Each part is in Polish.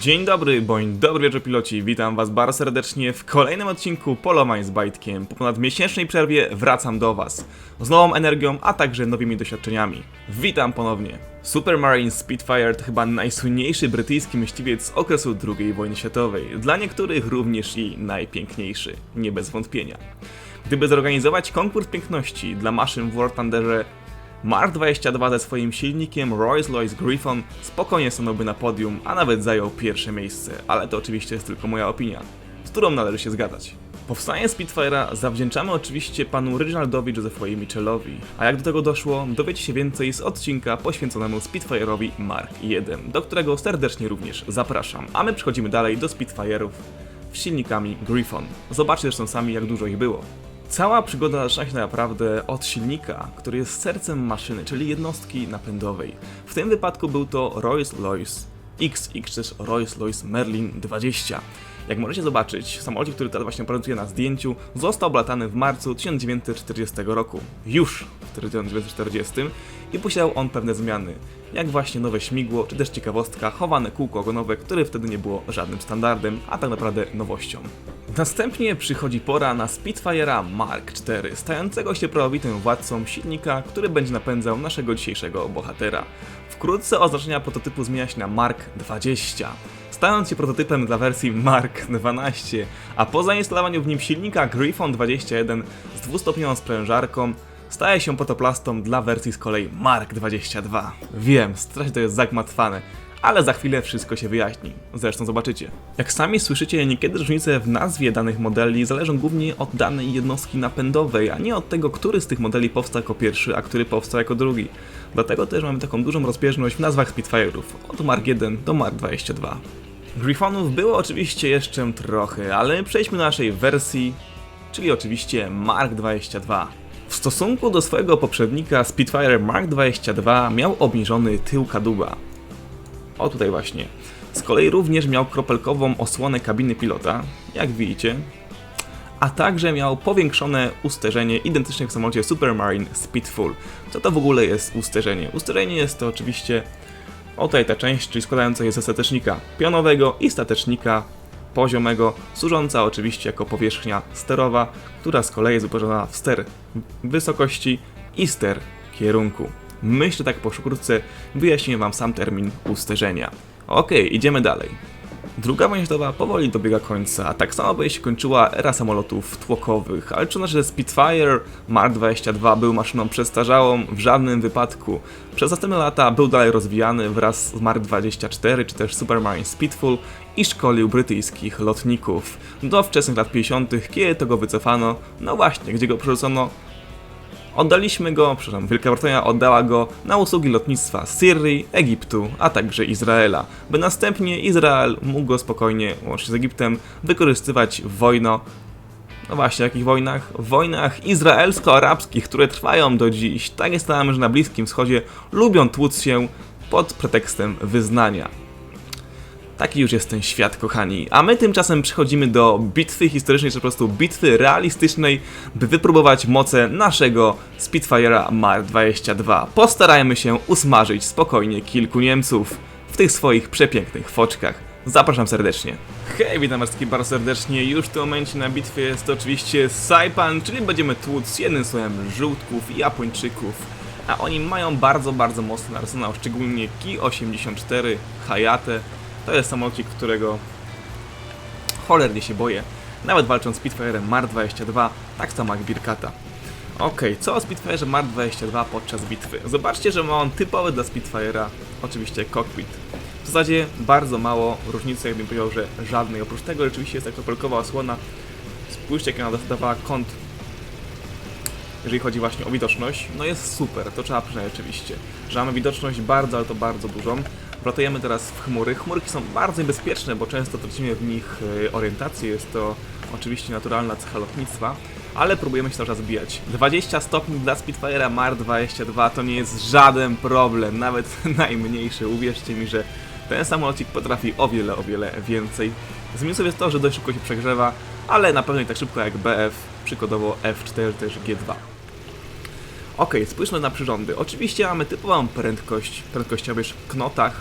Dzień dobry, bądź dobry wieczór piloci, witam was bardzo serdecznie w kolejnym odcinku Polowań z Bajtkiem. Po ponad miesięcznej przerwie wracam do was z nową energią, a także nowymi doświadczeniami. Witam ponownie. Supermarine Spitfire to chyba najsłynniejszy brytyjski myśliwiec z okresu II wojny światowej, dla niektórych również i najpiękniejszy, nie bez wątpienia. Gdyby zorganizować konkurs piękności dla maszyn w War Thunderze, Mark 22 ze swoim silnikiem Rolls-Royce Griffon spokojnie stanąłby na podium, a nawet zajął pierwsze miejsce, ale to oczywiście jest tylko moja opinia, z którą należy się zgadzać. Powstanie Spitfire'a zawdzięczamy oczywiście panu Reginaldowi Josephowi Mitchellowi, a jak do tego doszło, dowiecie się więcej z odcinka poświęconemu Spitfire'owi Mark 1, do którego serdecznie również zapraszam. A my przechodzimy dalej do Spitfire'ów z silnikami Griffon. Zobaczcie zresztą sami jak dużo ich było. Cała przygoda zaczyna się naprawdę od silnika, który jest sercem maszyny, czyli jednostki napędowej. W tym wypadku był to Rolls-Royce XX, czy też Rolls-Royce Merlin 20. Jak możecie zobaczyć, samolot, który teraz właśnie prezentuje na zdjęciu, został oblatany w marcu 1940 roku. Już w 1940 i posiadał on pewne zmiany, jak właśnie nowe śmigło, czy też ciekawostka, chowane kółko ogonowe, które wtedy nie było żadnym standardem, a tak naprawdę nowością. Następnie przychodzi pora na Spitfire'a Mark IV, stającego się prawowitym władcą silnika, który będzie napędzał naszego dzisiejszego bohatera. Wkrótce oznaczenia prototypu zmienia się na Mark 20, stając się prototypem dla wersji Mark 12, a po zainstalowaniu w nim silnika Griffon 21 z dwustopniową sprężarką, staje się protoplastą dla wersji z kolei Mark 22. Wiem, strasznie to jest zagmatwane, ale za chwilę wszystko się wyjaśni. Zresztą zobaczycie. Jak sami słyszycie, niekiedy różnice w nazwie danych modeli zależą głównie od danej jednostki napędowej, a nie od tego, który z tych modeli powstał jako pierwszy, a który powstał jako drugi. Dlatego też mamy taką dużą rozbieżność w nazwach Spitfire'ów, od Mark 1 do Mark 22. Griffonów było oczywiście jeszcze trochę, ale przejdźmy do naszej wersji, czyli oczywiście Mark 22. W stosunku do swojego poprzednika Spitfire Mark 22 miał obniżony tył kadłuba. O tutaj właśnie. Z kolei również miał kropelkową osłonę kabiny pilota, jak widzicie, a także miał powiększone usterzenie identyczne w samolocie Supermarine Speedful. Co to w ogóle jest usterzenie? Usterzenie jest to oczywiście o tutaj ta część, czyli składająca się ze statecznika pionowego i statecznika poziomego, służąca oczywiście jako powierzchnia sterowa, która z kolei jest wyposażona w ster wysokości i ster kierunku. Myślę tak po szukrótce wyjaśnię Wam sam termin usterzenia. Okej, idziemy dalej. Druga wojna światowa powoli dobiega końca, tak samo by się kończyła era samolotów tłokowych, ale czy że Spitfire Mark 22 był maszyną przestarzałą? W żadnym wypadku. Przez następne lata był dalej rozwijany wraz z Mark 24 czy też Supermarine Speedful i szkolił brytyjskich lotników. Do wczesnych lat 50., kiedy go wycofano, no właśnie, gdzie go przerzucono Oddaliśmy go, przepraszam, Wielka Brytania oddała go na usługi lotnictwa Syrii, Egiptu, a także Izraela, by następnie Izrael mógł go spokojnie, łącznie z Egiptem, wykorzystywać w wojno. No właśnie, jakich wojnach? W wojnach izraelsko-arabskich, które trwają do dziś. Tak jest tam, że na Bliskim Wschodzie lubią tłuc się pod pretekstem wyznania. Taki już jest ten świat, kochani. A my tymczasem przechodzimy do bitwy historycznej, czy po prostu bitwy realistycznej, by wypróbować moce naszego Spitfire'a Mark 22. Postarajmy się usmażyć spokojnie kilku Niemców w tych swoich przepięknych foczkach. Zapraszam serdecznie. Hej, witam was bardzo serdecznie. Już w tym momencie na bitwie jest oczywiście Saipan, czyli będziemy tłuc jednym słowem żółtków i Japończyków. A oni mają bardzo, bardzo mocny arsenał, szczególnie Ki-84, Hayate, to jest samolocik, którego cholernie się boję. Nawet walcząc z Spitfire'em Mar 22, tak samo jak Birkata. Okej, co o Spitfire'ze Mar 22 podczas bitwy? Zobaczcie, że ma on typowy dla Spitfire'a, oczywiście cockpit. W zasadzie bardzo mało różnicy, jakbym powiedział, że żadnej. Oprócz tego rzeczywiście jest ta kropelkowa osłona. Spójrzcie, jak ona dawała kąt, jeżeli chodzi właśnie o widoczność. No jest super, to trzeba przyznać oczywiście, że mamy widoczność bardzo, ale to bardzo dużą. Wlatujemy teraz w chmury. Chmurki są bardzo niebezpieczne, bo często tracimy w nich e, orientację. Jest to oczywiście naturalna cecha lotnictwa, ale próbujemy się cały czas zbijać. 20 stopni dla Spitfire'a Mar 22 to nie jest żaden problem, nawet najmniejszy. Uwierzcie mi, że ten samolocik potrafi o wiele, o wiele więcej. Z minusów jest to, że dość szybko się przegrzewa, ale na pewno nie tak szybko jak BF, przykładowo F4 też G2. Ok, spójrzmy na przyrządy. Oczywiście mamy typową prędkość, prędkościowy w knotach,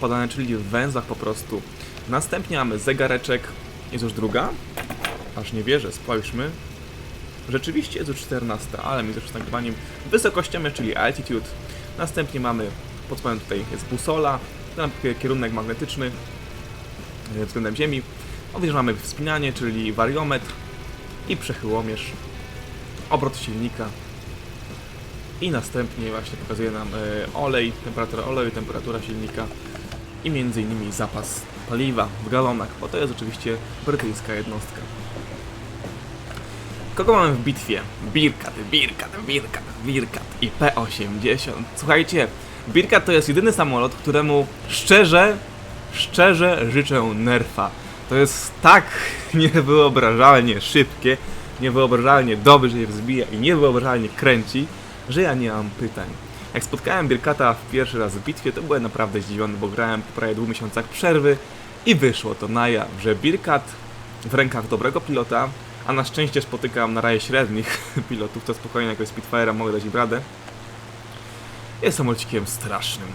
podane czyli w węzłach po prostu. Następnie mamy zegareczek, jest już druga. Aż nie wierzę, spojrzmy. Rzeczywiście jest już 14, ale mi z nagrywaniem wysokościami, czyli altitude. Następnie mamy, pod spodem tutaj jest busola, kierunek magnetyczny e, względem Ziemi. Obie, że mamy wspinanie, czyli wariometr i przechyłomierz, obrot silnika i następnie właśnie pokazuje nam e, olej, temperatura oleju, temperatura silnika i między innymi zapas paliwa w galonach, bo to jest oczywiście brytyjska jednostka. Kogo mamy w bitwie? Birkat, Birkat, Birkat, Birkat i P-80. Słuchajcie, Birkat to jest jedyny samolot, któremu szczerze, szczerze życzę nerfa. To jest tak niewyobrażalnie szybkie, niewyobrażalnie dobry, że je wzbija i niewyobrażalnie kręci, że ja nie mam pytań. Jak spotkałem Birkata w pierwszy raz w bitwie, to byłem naprawdę zdziwiony, bo grałem po prawie dwóch miesiącach przerwy i wyszło to na jaw, że Birkat w rękach dobrego pilota, a na szczęście spotykam na razie średnich pilotów, to spokojnie jakoś Spitfire'a mogę dać im radę, jest samolocikiem strasznym.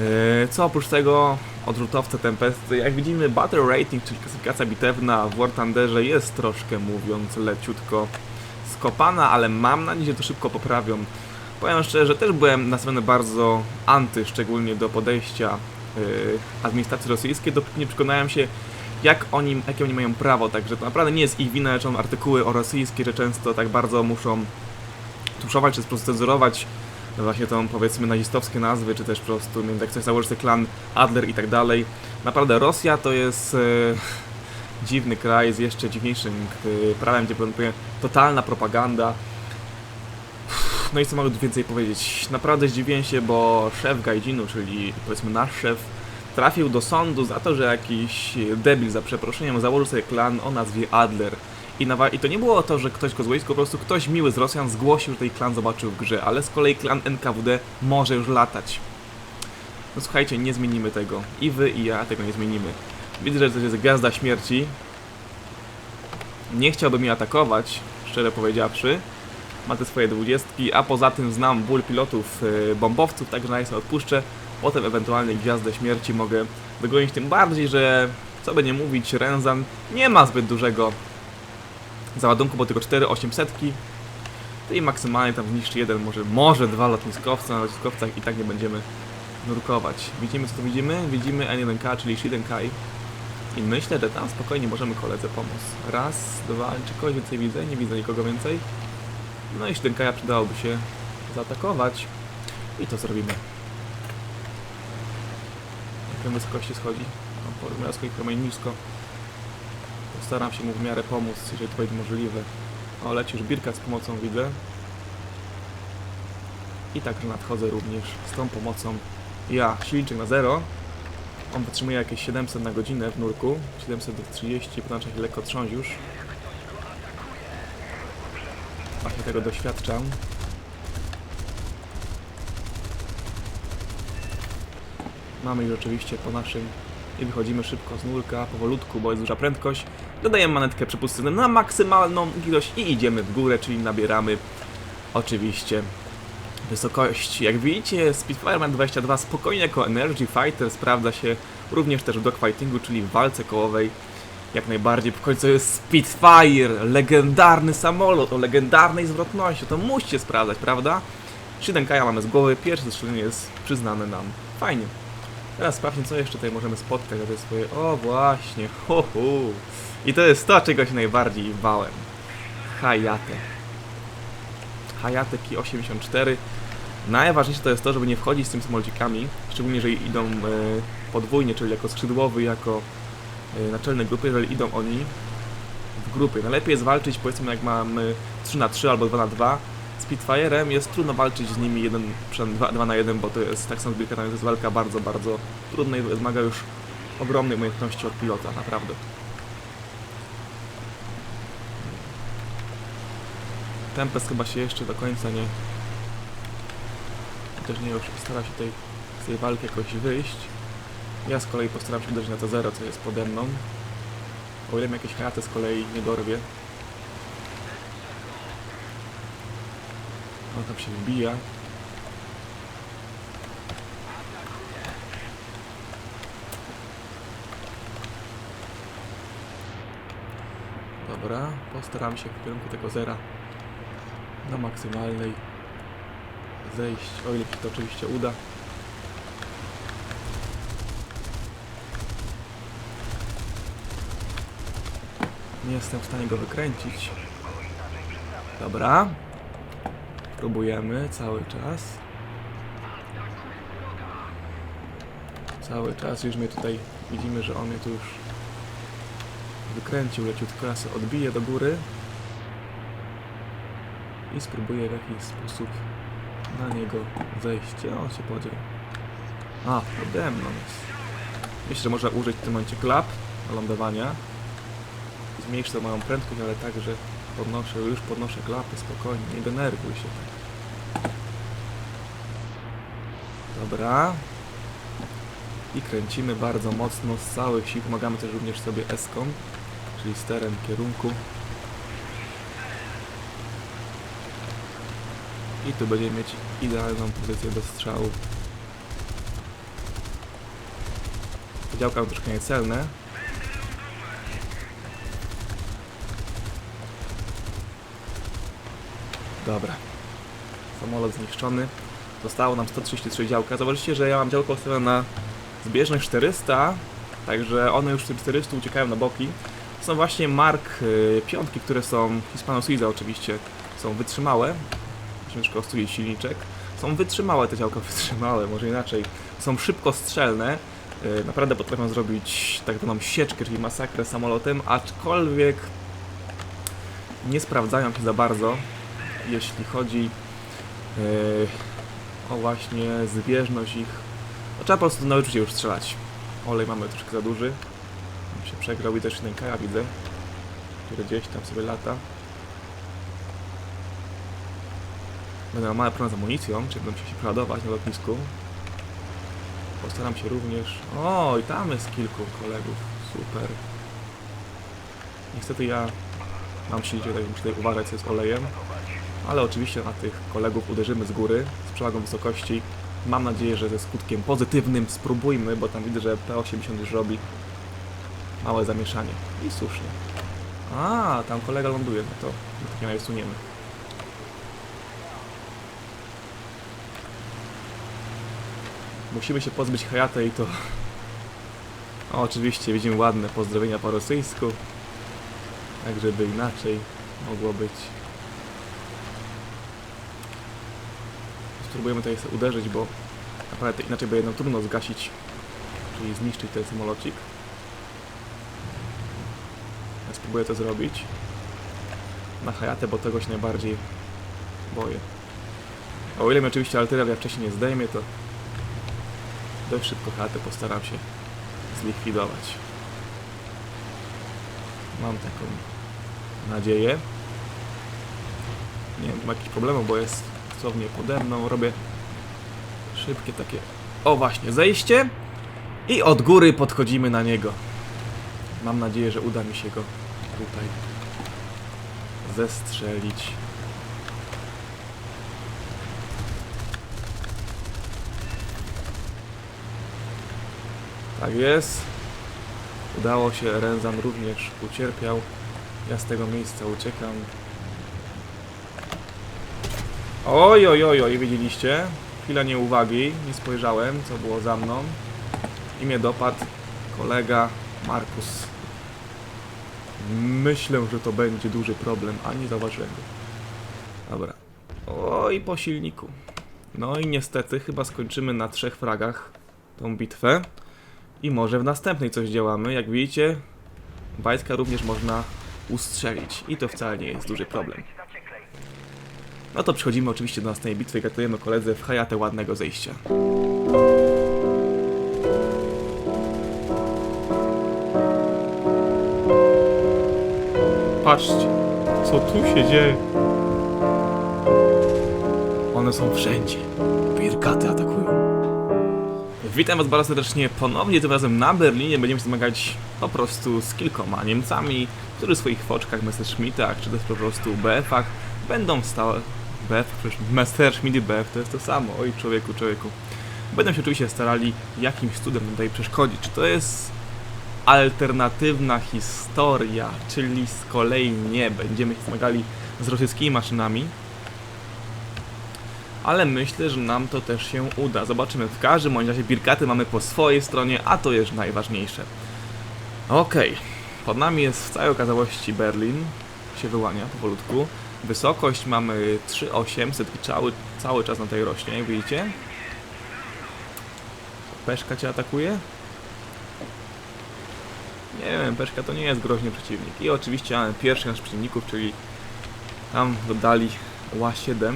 Eee, Co oprócz tego, odrzutowce Tempesty, jak widzimy Battle Rating, czyli klasyfikacja bitewna w War Thunderze jest troszkę mówiąc leciutko skopana, ale mam nadzieję, że to szybko poprawią. Powiem szczerze, że też byłem nastawiony bardzo anty, szczególnie do podejścia yy, administracji rosyjskiej, dopóki nie przekonałem się, jak oni, jakie oni mają prawo, także to naprawdę nie jest ich wina, że artykuły o rosyjskie, że często tak bardzo muszą tuszować, czy po prostu cenzurować właśnie tą, powiedzmy, nazistowskie nazwy, czy też po prostu, jak ktoś założy klan Adler i tak dalej. Naprawdę Rosja to jest... Yy, dziwny kraj z jeszcze dziwniejszym yy, prawem, gdzie panuje totalna propaganda. No i co mogę więcej powiedzieć? Naprawdę zdziwiłem się, bo szef Gajdzinu, czyli powiedzmy nasz szef, trafił do sądu za to, że jakiś debil, za przeproszeniem, założył sobie klan o nazwie Adler. I, I to nie było to, że ktoś go tylko po prostu ktoś miły z Rosjan zgłosił, że ten klan zobaczył w grze, ale z kolei klan NKWD może już latać. No słuchajcie, nie zmienimy tego. I wy, i ja tego nie zmienimy. Widzę, że to jest gwiazda śmierci. Nie chciałby mnie atakować, szczerze powiedziawszy. Ma te swoje dwudziestki, a poza tym znam ból pilotów yy, bombowców, także na sobie odpuszczę. Potem ewentualnie gwiazdę śmierci mogę dogonić, tym bardziej, że co by nie mówić, Renzan nie ma zbyt dużego załadunku, bo tylko 4 800 i maksymalnie tam zniszczy jeden, może, może dwa lotniskowce, na lotniskowcach i tak nie będziemy nurkować. Widzimy co tu widzimy? Widzimy N1K, czyli Shidenkai. I myślę, że tam spokojnie możemy koledze pomóc. Raz, dwa, czy kogoś więcej widzę? Nie widzę nikogo więcej. No i Shidenkaja przydałoby się zaatakować. I to zrobimy. Jaką wysokości schodzi? No, po wniosku i promień nisko. Postaram się mu w miarę pomóc, jeżeli to będzie możliwe. O, leci już Birka z pomocą, widzę. I także nadchodzę również z tą pomocą. Ja, silniczek na zero. On wytrzymuje jakieś 700 na godzinę w nurku. 730, potem się lekko trząść już. Właśnie tego doświadczam. Mamy już oczywiście po naszym i wychodzimy szybko z nurka, powolutku, bo jest duża prędkość. Dodajemy manetkę przepustynę na maksymalną ilość i idziemy w górę, czyli nabieramy oczywiście wysokość. Jak widzicie, Spitfireman 22 spokojnie jako Energy Fighter sprawdza się również też w dogfightingu, czyli w walce kołowej. Jak najbardziej, w końcu jest Spitfire, legendarny samolot o legendarnej zwrotności, to musicie sprawdzać, prawda? 7 kaja mamy z głowy, pierwsze zestrzelenie jest przyznane nam. Fajnie. Teraz sprawdźmy, co jeszcze tutaj możemy spotkać te swoje... O, właśnie, ho, ho. I to jest to, czego się najbardziej bałem. Hayate. Hayate Ki-84. Najważniejsze to jest to, żeby nie wchodzić z tymi samolocikami, szczególnie jeżeli idą e, podwójnie, czyli jako skrzydłowy, jako e, naczelny grupy, jeżeli idą oni w grupy. Najlepiej jest walczyć, powiedzmy, jak mamy 3 na 3 albo 2 na 2 Spitfire'em jest trudno walczyć z nimi 1 2, 2 na 1, bo to jest tak samo z Birkatami, to jest walka bardzo, bardzo trudna i wymaga już ogromnej umiejętności od pilota, naprawdę. Tempest chyba się jeszcze do końca nie też nie stara się tutaj z tej walki jakoś wyjść. Ja z kolei postaram się dojść na to zero, co jest pode mną. O ile jakieś raty z kolei nie dorwie. On tam się wbija. Dobra, postaram się w kierunku tego zera na maksymalnej zejść, o ile się to oczywiście uda. Nie jestem w stanie go wykręcić. Dobra. Próbujemy cały czas. Cały czas już mnie tutaj widzimy, że on mnie tu już wykręcił leciutko. Ja odbiję do góry i spróbuję w jakiś sposób na niego zejść. Gdzie on się podział? A, pode mną jest. Myślę, że można użyć w tym momencie klap do lądowania. Zmniejszę moją prędkość, ale także podnoszę, już podnoszę klapy, spokojnie, nie denerwuj się tak. Dobra. I kręcimy bardzo mocno z całych sił. Pomagamy też również sobie eską, czyli sterem kierunku. I tu będziemy mieć idealną pozycję do strzału. Działka troszkę niecelne. Dobra. Samolot zniszczony. Zostało nam 133 działka. Zobaczcie, że ja mam działko ustawione na zbieżność 400, także one już w tym 400 uciekają na boki. To są właśnie Mark y, piątki, które są Hispano Suiza oczywiście, są wytrzymałe. Troszkę ostudzić silniczek. Są wytrzymałe te działka, wytrzymałe, może inaczej. Są szybkostrzelne. y, Naprawdę potrafią zrobić tak zwaną sieczkę, czyli masakrę samolotem, aczkolwiek nie sprawdzają się za bardzo, jeśli chodzi y, o właśnie zbieżność ich no, trzeba po prostu nauczyć się już strzelać. Olej mamy troszkę za duży. Się przegrał i też jeden kaja widzę, który gdzieś tam sobie lata. Będę miał małe problemy z amunicją, czy będę musiał się przeładować na lotnisku. Postaram się również... O, i tam jest kilku kolegów. Super. Niestety ja mam tak muszę tutaj uważać sobie z olejem. Ale oczywiście na tych kolegów uderzymy z góry, z przewagą wysokości. Mam nadzieję, że ze skutkiem pozytywnym spróbujmy, bo tam widzę, że P80 już robi małe zamieszanie. I słusznie. A, tam kolega ląduje, no to w takim razie suniemy. Musimy się pozbyć Hayate i to... O, oczywiście widzimy ładne pozdrowienia po rosyjsku. Tak, żeby inaczej mogło być. Spróbujemy tutaj uderzyć, bo naprawdę inaczej będzie nam trudno zgasić, czyli zniszczyć ten samolocik. Ja spróbuję to zrobić na Hayate, bo tego się najbardziej boję. O ile mi oczywiście artyleria wcześniej nie zdejmie, to dość szybko Hayate postaram się zlikwidować. Mam taką nadzieję. Nie ma jakichś problemów, bo jest dosłownie pode mną. Robię szybkie takie, o właśnie, zejście i od góry podchodzimy na niego. Mam nadzieję, że uda mi się go tutaj zestrzelić. Tak jest. Udało się, Renzan również ucierpiał. Ja z tego miejsca uciekam. Oj, oj, oj, oj, widzieliście? Chwila nieuwagi, nie spojrzałem, co było za mną. I mnie dopadł kolega Markus. Myślę, że to będzie duży problem, a nie zauważyłem go. Dobra. Oj, po silniku. No i niestety chyba skończymy na trzech fragach tą bitwę. I może w następnej coś działamy. Jak widzicie, Bajtka również można ustrzelić. I to wcale nie jest duży problem. No to przechodzimy oczywiście do następnej bitwy i gratulujemy koledze w Hayate ładnego zejścia. Patrzcie, co tu się dzieje. One są wszędzie. Wirkaty atakują. Witam Was bardzo serdecznie ponownie, tym razem na Berlinie. Będziemy się zmagać po prostu z kilkoma Niemcami, którzy w swoich foczkach, Messerschmittach, czy też po prostu BF-ach będą stałe... BF, przecież Messerschmitt i BF to jest to samo. Oj, człowieku, człowieku. Będą się oczywiście starali jakimś cudem tutaj przeszkodzić. Czy to jest alternatywna historia, czyli z kolei nie będziemy się zmagali z rosyjskimi maszynami. Ale myślę, że nam to też się uda. Zobaczymy. W każdym razie Birkaty mamy po swojej stronie, a to jest najważniejsze. Okej. Pod nami jest w całej okazałości Berlin. Się wyłania powolutku. Wysokość mamy 3800 i cały, cały czas na tej rośnie, jak widzicie. Peszka cię atakuje? Nie wiem, Peszka to nie jest groźny przeciwnik. I oczywiście mamy pierwszy nasz przeciwników, czyli tam dodali Ła-7.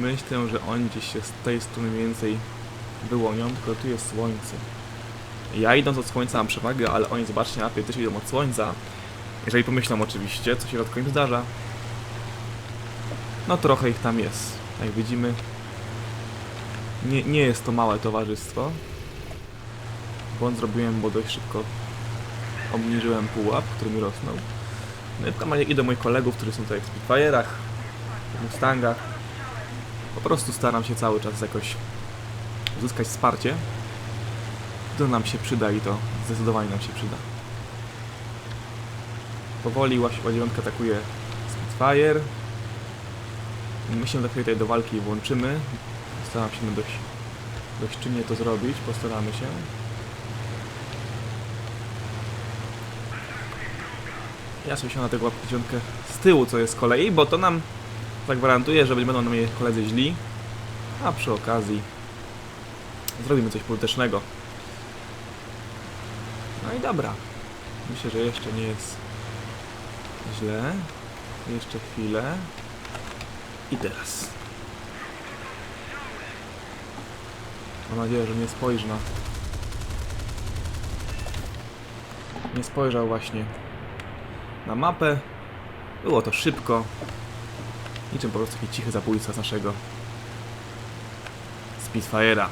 Myślę, że oni gdzieś się z tej strony więcej wyłonią, tylko tu jest słońce. Ja idąc od słońca mam przewagę, ale oni zobaczcie najpierw też idą od słońca. Jeżeli pomyślą oczywiście, co się rzadko im zdarza. No trochę ich tam jest. Jak widzimy, nie, nie jest to małe towarzystwo. Błąd zrobiłem, bo dość szybko obniżyłem pułap, który mi rosnął. No i w kamerze idę moich kolegów, którzy są tutaj w Spitfire'ach, w Mustangach. Po prostu staram się cały czas jakoś uzyskać wsparcie. To nam się przyda i to zdecydowanie nam się przyda. Powoli łaś- łazienka atakuje Spitfire. My się chwilę tutaj do walki włączymy. Staram się dość, dość czynnie to zrobić, postaramy się. Ja sobie siądę na tego łazienkę z tyłu, co jest z kolei, bo to nam zagwarantuje, że będą na mnie koledzy źli. A przy okazji zrobimy coś pożytecznego. No i dobra. Myślę, że jeszcze nie jest źle. Jeszcze chwilę. I teraz. Mam nadzieję, że nie spojrzy na... Nie spojrzał właśnie na mapę. Było to szybko. Niczym po prostu taki cichy zabójca z naszego Spitfire'a.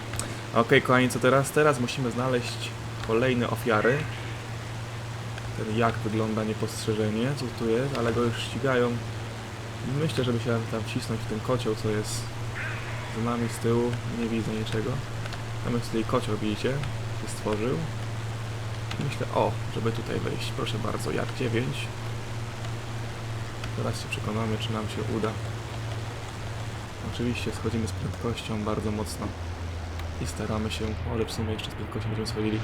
Okej, kochani, co teraz? Teraz musimy znaleźć kolejne ofiary. Ten jak wygląda niepostrzeżenie, co tu jest, ale go już ścigają. Myślę, żeby się tam wcisnąć w ten kocioł, co jest za nami z tyłu. Nie widzę niczego. Tam jest tutaj kocioł, widzicie? Się stworzył. Myślę, o, żeby tutaj wejść. Proszę bardzo, jak 9. Teraz się przekonamy, czy nam się uda. Oczywiście schodzimy z prędkością bardzo mocno i staramy się, może w sumie jeszcze z prędkością będziemy schodzili.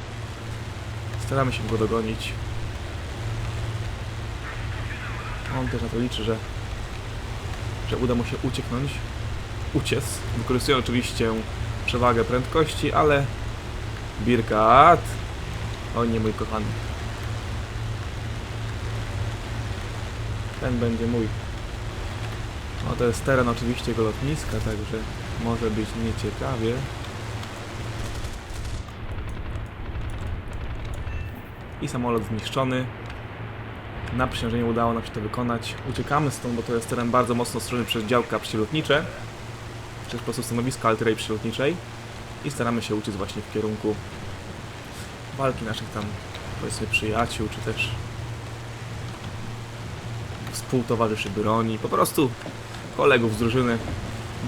Staramy się go dogonić. On też na to liczy, że, że uda mu się ucieknąć, uciec. Wykorzystują oczywiście przewagę prędkości, ale Birkat, o nie mój kochany. Ten będzie mój. To jest teren oczywiście jego lotniska, także może być nieciekawie. I samolot zniszczony. Na przyciążenie udało nam się to wykonać. Uciekamy stąd, bo to jest teren bardzo mocno strony przez działka przylotnicze. Czy po prostu stanowisko artylerii przylotniczej. I staramy się uciec właśnie w kierunku walki naszych tam, powiedzmy, przyjaciół, czy też współtowarzyszy broni, po prostu kolegów z drużyny.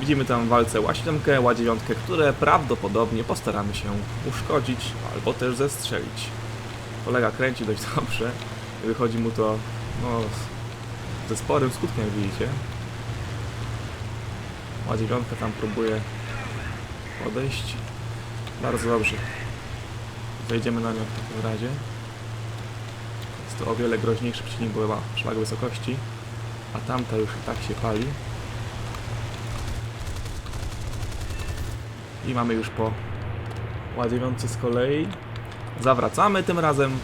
Widzimy tam walce łaśniątkę, ładziewiontkę, które prawdopodobnie postaramy się uszkodzić albo też zestrzelić. Kolega kręci dość dobrze wychodzi mu to no, ze sporym skutkiem, widzicie. Ładziewiontka tam próbuje podejść. Bardzo dobrze. Wejdziemy na nią w takim razie. Jest to o wiele groźniejszy przeciwnik, bo ma szlag wysokości, a tamta już i tak się pali. I mamy już po łaziewający z kolei. Zawracamy tym razem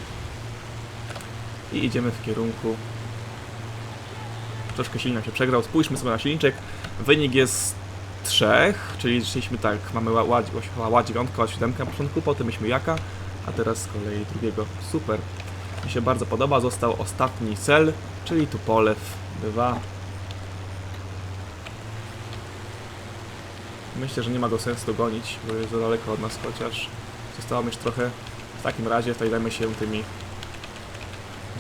i idziemy w kierunku. Troszkę silnik się przegrał. Spójrzmy sobie na silniczek. Wynik jest trzech, czyli szliśmy tak, mamy ła- ła- ła- ła dziewiątka, ła siódemkę na początku, potem myśmy jaka, a teraz z kolei drugiego. Super. Mi się bardzo podoba. Został ostatni cel, czyli Tupolew 2. Myślę, że nie ma go sensu dogonić, bo jest za daleko od nas, chociaż zostało już trochę. W takim razie zajmiemy się tymi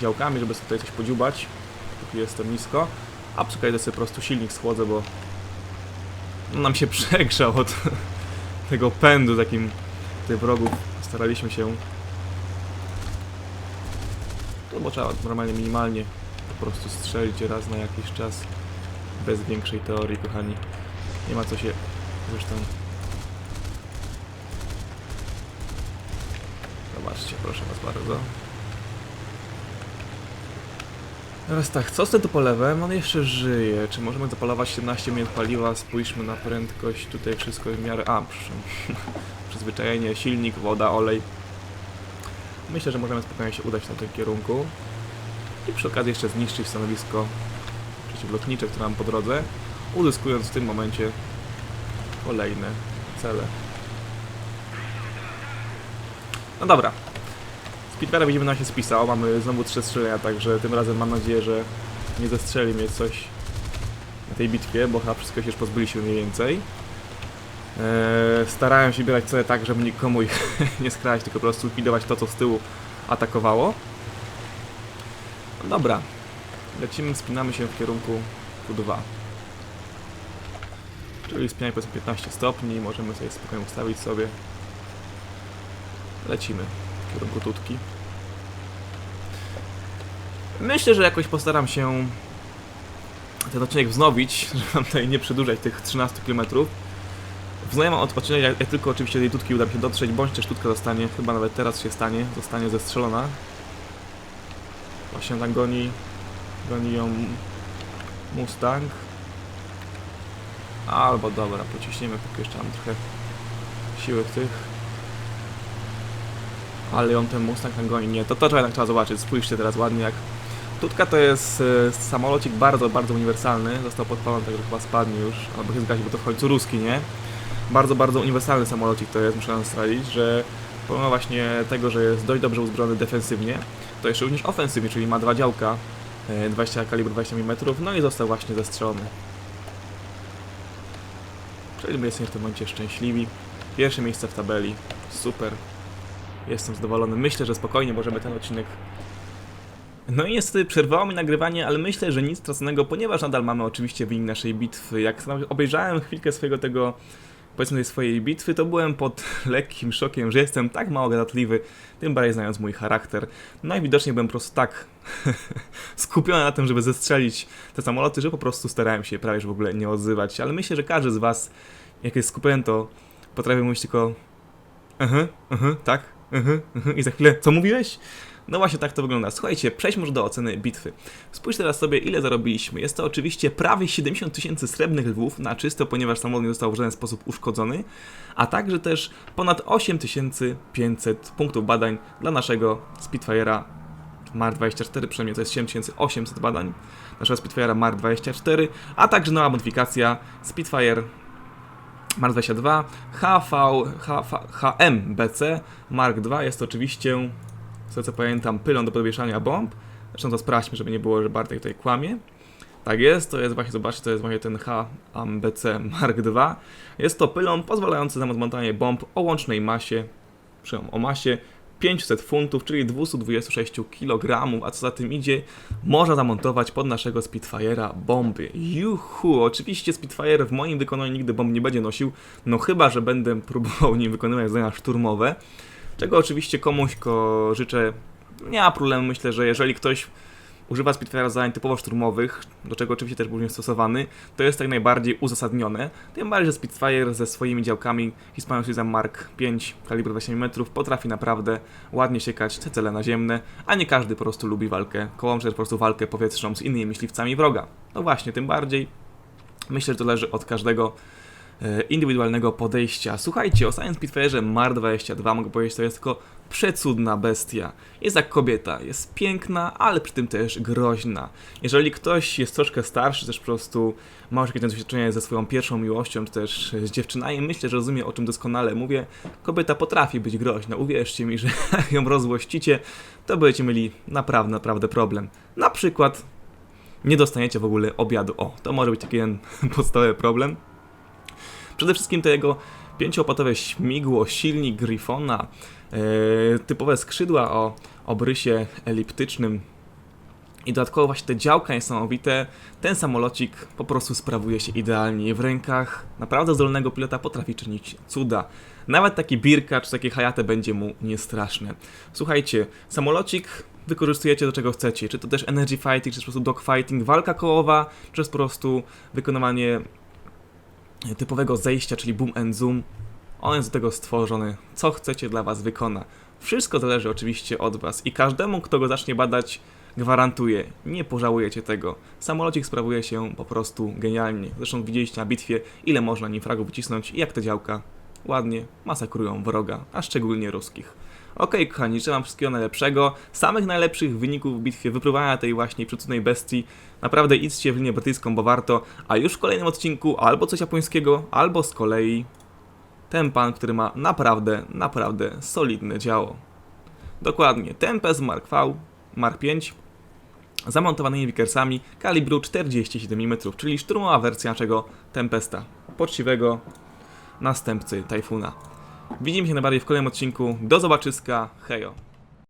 działkami, żeby sobie tutaj coś podziubać, póki jestem nisko. A przy sobie po prostu silnik schłodzę, bo nam się przegrzał od tego pędu, z jakim tych wrogów staraliśmy się to bo trzeba normalnie, minimalnie po prostu strzelić raz na jakiś czas bez większej teorii, kochani. Nie ma co się zresztą Zobaczcie, proszę was bardzo. Teraz tak, co z tym polewem? On jeszcze żyje. Czy możemy zapalować 17 minut paliwa? Spójrzmy na prędkość. Tutaj wszystko w miarę... A, przepraszam. Przyzwyczajenie, silnik, woda, olej. Myślę, że możemy spokojnie się udać w tym kierunku. I przy okazji jeszcze zniszczyć stanowisko przeciwlotnicze, które mam po drodze, uzyskując w tym momencie kolejne cele. No dobra. Speedbera widzimy nam się spisał, mamy znowu trzy strzelenia, także tym razem mam nadzieję, że nie zastrzeli mnie coś na tej bitwie, bo chyba wszystko się już pozbyliśmy mniej więcej. Eee, starałem się bierać cele tak, żeby nikomu ich nie skrać, tylko po prostu likwidować to, co z tyłu atakowało. No dobra. Lecimy, spinamy się w kierunku Q2. Czyli spinanie powiedzmy 15 stopni, możemy sobie spokojnie ustawić sobie. Lecimy w kierunku Tutki. Myślę, że jakoś postaram się ten odcinek wznowić, żeby nam tutaj nie przedłużać tych 13 km. Wznajemam od odcinek, jak, jak tylko oczywiście do tej Tutki uda mi się dotrzeć, bądź też Tutka zostanie, chyba nawet teraz się stanie, zostanie zestrzelona. Właśnie tam goni, goni ją Mustang. Albo dobra, pociśniemy, póki jeszcze mam trochę siły tych. Ale ją ten Mustang tam goni. Nie, to to tak trzeba zobaczyć. Spójrzcie teraz ładnie jak... Tutka to jest e, samolocik bardzo, bardzo uniwersalny. Został podpalony, także chyba spadnie już. Albo się zgadzi, bo to w końcu ruski, nie? Bardzo, bardzo uniwersalny samolocik to jest, muszę nam stracić, że pomimo właśnie tego, że jest dość dobrze uzbrojony defensywnie, to jeszcze również ofensywnie, czyli ma dwa działka, e, 20 kalibru 20 mm, no i został właśnie zestrzelony. Czyli my jesteśmy w tym momencie szczęśliwi. Pierwsze miejsce w tabeli, super. Jestem zadowolony. Myślę, że spokojnie możemy ten odcinek. No i niestety przerwało mi nagrywanie, ale myślę, że nic straconego, ponieważ nadal mamy oczywiście wynik naszej bitwy. Jak obejrzałem chwilkę swojego tego, powiedzmy tej swojej bitwy, to byłem pod lekkim szokiem, że jestem tak mało gadatliwy, tym bardziej znając mój charakter. Najwidoczniej byłem po prostu tak skupiony na tym, żeby zestrzelić te samoloty, że po prostu starałem się prawie że w ogóle nie odzywać. Ale myślę, że każdy z was, jak jest skupiony, to potrafi mówić tylko mhm, mhm, tak, mhm, mhm i za chwilę, co mówiłeś? No właśnie tak to wygląda. Słuchajcie, przejdźmy może do oceny bitwy. Spójrz teraz sobie, ile zarobiliśmy. Jest to oczywiście prawie 70 tysięcy srebrnych lwów na czysto, ponieważ samolot nie został w żaden sposób uszkodzony, a także też ponad 8500 punktów badań dla naszego Spitfire'a Mar 24, przynajmniej to jest 7800 badań naszego Spitfire'a Mar 24, a także nowa modyfikacja Spitfire Mark 22 HV, HV, HMBC Mark II jest oczywiście, z tego co pamiętam, pylon do podwieszania bomb. Zresztą to sprawdźmy, żeby nie było, że Bartek tutaj kłamie. Tak jest, to jest właśnie, zobaczcie, to jest właśnie ten HMBC Mark II. Jest to pylon pozwalający na odmontanie bomb o łącznej masie, o masie 500 funtów, czyli 226 kg, a co za tym idzie, można zamontować pod naszego Spitfire'a bomby. Juhu! Oczywiście Spitfire w moim wykonaniu nigdy bomb nie będzie nosił, no chyba, że będę próbował nim wykonywać zadania szturmowe, czego oczywiście komuś ko życzę. Nie ma problemu, myślę, że jeżeli ktoś używa Spitfire'a zadań typowo szturmowych, do czego oczywiście też był niestosowany, to jest tak najbardziej uzasadnione. Tym bardziej, że Spitfire ze swoimi działkami Hispanic Suiza Mark 5 kalibru 20 mm potrafi naprawdę ładnie siekać te cele naziemne, a nie każdy po prostu lubi walkę kołą, czy po prostu walkę powietrzną z innymi myśliwcami wroga. No właśnie, tym bardziej myślę, że to zależy od każdego indywidualnego podejścia. Słuchajcie, o Science Spitfire'ze Mar 22 mogę powiedzieć, to jest tylko przecudna bestia. Jest jak kobieta, jest piękna, ale przy tym też groźna. Jeżeli ktoś jest troszkę starszy, też po prostu ma już jakieś doświadczenie ze swoją pierwszą miłością, czy też z dziewczynami, myślę, że rozumie o czym doskonale mówię. Kobieta potrafi być groźna, uwierzcie mi, że jak ją rozłościcie, to będziecie mieli naprawdę, naprawdę problem. Na przykład nie dostaniecie w ogóle obiadu. O, to może być taki jeden podstawowy problem. Przede wszystkim to jego pięciopatowe śmigło, silnik Griffona, e, typowe skrzydła o obrysie eliptycznym i dodatkowo właśnie te działka niesamowite. Ten samolocik po prostu sprawuje się idealnie w rękach naprawdę zdolnego pilota potrafi czynić cuda. nawet taki Birka czy takie Hayate będzie mu niestraszne. Słuchajcie, samolocik wykorzystujecie do czego chcecie, czy to też energy fighting, czy po prostu dogfighting, walka kołowa, czy po prostu wykonywanie typowego zejścia, czyli boom and zoom. On jest do tego stworzony. Co chcecie dla Was wykona. Wszystko zależy oczywiście od Was i każdemu, kto go zacznie badać, gwarantuję, nie pożałujecie tego. Samolocik sprawuje się po prostu genialnie. Zresztą widzieliście na bitwie, ile można nim fragów wycisnąć i jak te działka ładnie masakrują wroga, a szczególnie ruskich. Okej, kochani, życzę Wam wszystkiego najlepszego, samych najlepszych wyników w bitwie, wypróbowania tej właśnie przecudnej bestii. Naprawdę idźcie w linię brytyjską, bo warto, a już w kolejnym odcinku albo coś japońskiego, albo z kolei ten pan, który ma naprawdę, naprawdę solidne działo. Dokładnie, Tempest Mark V, Mark V, zamontowanymi Vickersami kalibru 47 mm, czyli szturmowa wersja naszego Tempesta, poczciwego następcy Tajfuna. Widzimy się najbardziej w kolejnym odcinku. Do zobaczyska. Hejo.